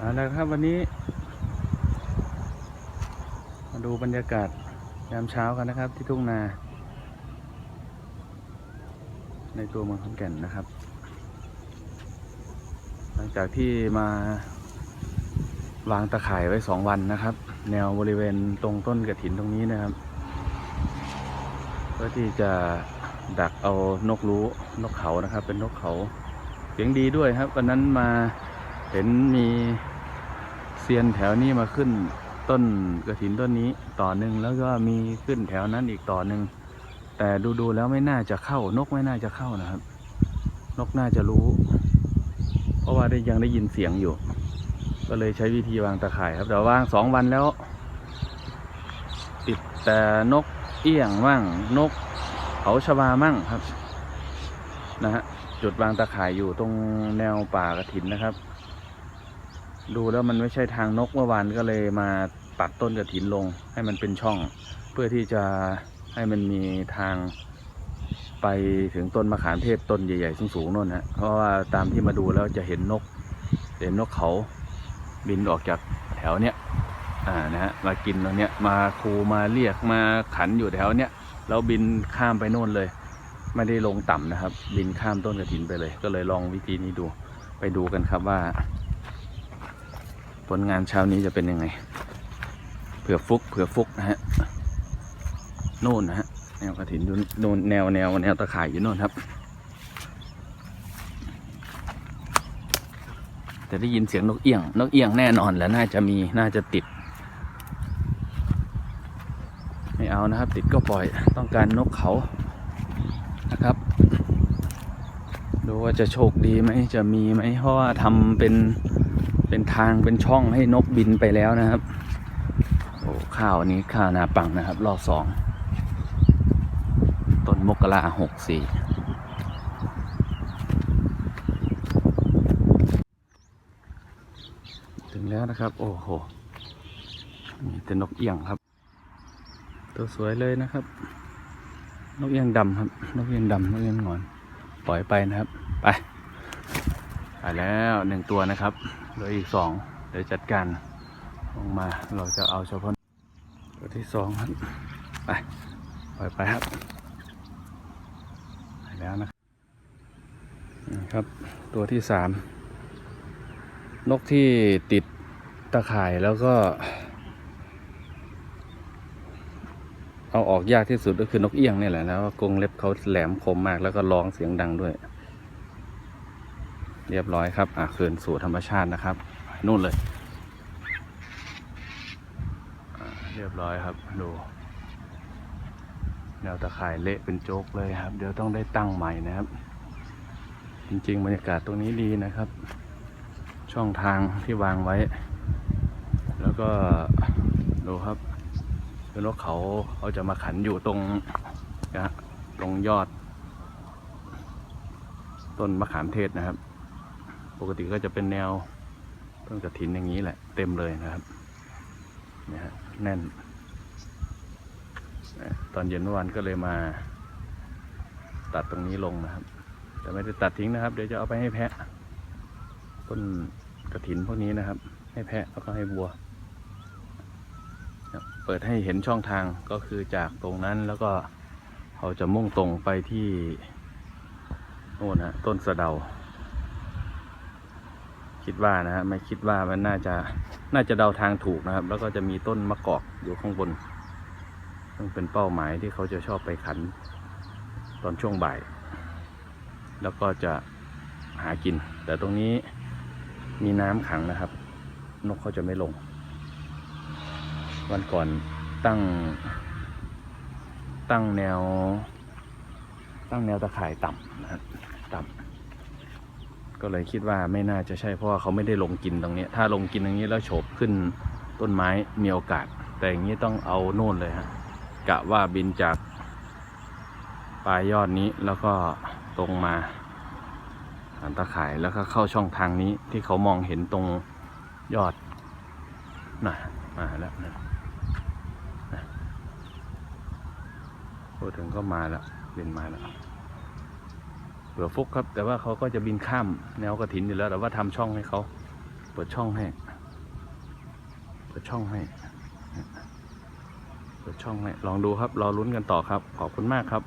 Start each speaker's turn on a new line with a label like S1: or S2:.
S1: เอาละครับวันนี้ มาดูบรรยากาศยามเช้ากันนะครับ ที่ทุ่งนา ในตัวเมืองขอนแก่นนะครับ หลังจากที่มาวางตะข่ายไว้สองวันนะครับ แนวบริเวณตรงต้นกระถินตรงนี้นะครับเพื่อที่จะดักเอานกรู้นกเขานะครับ เป็นนกเขาเสียงดีด้วยครับวันนั้นมาเห็นมี เซียนแถวนี้มาขึ้นต้นกระถินต้นนี้ต่อหนึ่งแล้วก็มีขึ้นแถวนั้นอีกต่อหนึ่งแต่ดูๆแล้วไม่น่าจะเข้านกไม่น่าจะเข้านะครับ นกน่าจะรู้ เพราะว่าได้ยังได้ยินเสียงอยู่ ก็เลยใช้วิธีวางตะข่ายครับแต่วางสองวันแล้ว ติดแต่นกเอี้ยงมั่งนกเขาชวามั่งครับ นะฮะจุดวางตะข่ายอยู่ตรงแนวป่ากระถินนะครับ ดูแล้วมันไม่ใช่ทางนกเมื่อวานก็เลยมาตัดต้นกระถินลงให้มันเป็นช่อง เพื่อที่จะให้มันมีทางไปถึงต้นมะขามเทศต้นใหญ่ๆสูงๆโน่นฮะเพราะว่าตามที่มาดูแล้วจะเห็นนก เห็นนกเขาบินออกจากแถวเนี้ยอ่านะฮะมากินตรงเนี้ยมาคูมาเรียกมาขันอยู่แถวเนี้ยแล้วบินข้ามไปโน่นเลย ไม่ได้ลงต่ำนะครับ บินข้ามต้นกระถินไปเลย ก็เลยลองวิธีนี้ดูไปดูกันครับว่า ผลงานเช้านี้จะเป็นยังไง เผื่อฟุกเผื่อฟุกนะฮะโน่นนะฮะแนวกระถินโน่นแนวแนวแนวตะข่ายอยู่โน่นครับจะได้ยินเสียงนกเอี้ยง นกเอี้ยงแน่นอนแล้วน่าจะมีน่าจะติด ไม่เอานะครับ ติดก็ปล่อยต้องการนกเขานะครับดูว่าจะโชคดีไหมจะมีไหมเพราะว่าทำเป็น เป็นทางเป็นช่องให้นกบินไปแล้วนะครับ โอ้ข้าวนี้ข้าวนาปังนะครับ รอบสองต้นมกราหกสี่ถึงแล้วนะครับ โอ้โหมีแต่นกเอี้ยงครับ ตัวสวยเลยนะครับ นกเอี้ยงดำครับ นกเอี้ยงดำนกเอี้ยงงอน ปล่อยไปนะครับ ไปไปแล้วหนึ่งตัวนะครับ เหลืออีกสองเดี๋ยวจัดการลงมาเราจะเอาเฉพาะตัวที่สองครับไปปล่อยไปครับไปแล้วนะครับครับ ตัวที่สามนกที่ติดตะข่ายแล้วก็ เอาออกยากที่สุดก็คือนกเอี้ยงนี่แหละนะว่ากรงเล็บเขาแหลมคมมากแล้วก็ร้องเสียงดังด้วย เรียบร้อยครับ อะคืนสู่ธรรมชาตินะครับ นู่นเลยอ่าเรียบร้อยครับ ดูแนวตะข่ายเละเป็นโจ๊กเลยครับ เดี๋ยวต้องได้ตั้งใหม่นะครับ จริงๆบรรยากาศตรงนี้ดีนะครับ ช่องทางที่วางไว้ แล้วก็ดูครับคือนกเขาเขาจะมาขันอยู่ตรงนะฮะตรงยอด ต้นมะขามเทศนะครับ ปกติก็จะเป็นแนวต้นกระถินอย่างนี้แหละ เต็มเลยนะครับนะฮะแน่นนะตอนเย็นเมื่อวานก็เลยมา ตัดตรงนี้ลงนะครับ แต่ไม่ได้ตัดทิ้งนะครับ เดี๋ยวจะเอาไปให้แพะต้นกระถินพวกนี้นะครับ ให้แพะแล้วก็ให้วัว เปิดให้เห็นช่องทางก็คือจากตรงนั้นแล้วก็เขาจะมุ่งตรงไปที่โน่นฮะต้นสะเดา คิดว่านะฮะไม่คิดว่ามันน่าจะน่าจะเดาทางถูกนะครับ แล้วก็จะมีต้นมะกอกอยู่ข้างบนซึ่งเป็นเป้าหมายที่เขาจะชอบไปขัน ตอนช่วงบ่าย แล้วก็จะหากิน แต่ตรงนี้มีน้ำขังนะครับ นกเขาจะไม่ลง วันก่อนตั้ง ตั้งแนว ตั้งแนวตะข่ายต่ำนะครับต่ำ ก็เลยคิดว่าไม่น่าจะใช่เพราะว่าเขาไม่ได้ลงกินตรงนี้ ถ้าลงกินตรงนี้แล้วโฉบขึ้นต้นไม้มีโอกาส แต่อย่างนี้ต้องเอาโน่นเลยฮะกะว่าบินจากปลายยอดนี้แล้วก็ตรงมาหานตะข่ายแล้วก็เข้าช่องทางนี้ที่เขามองเห็นตรงยอดน่ะมาแล้วนะนะพูดถึงก็มาแล้วบินมาแล้ว ผื่อฟุกครับ แต่ว่าเขาก็จะบินข้ามแนวกระถินอยู่แล้ว แต่ว่าทำช่องให้เขาเปิดช่องให้ เปิดช่องให้ เปิดช่องให้ ลองดูครับ รอลุ้นกันต่อครับ ขอบคุณมากครับ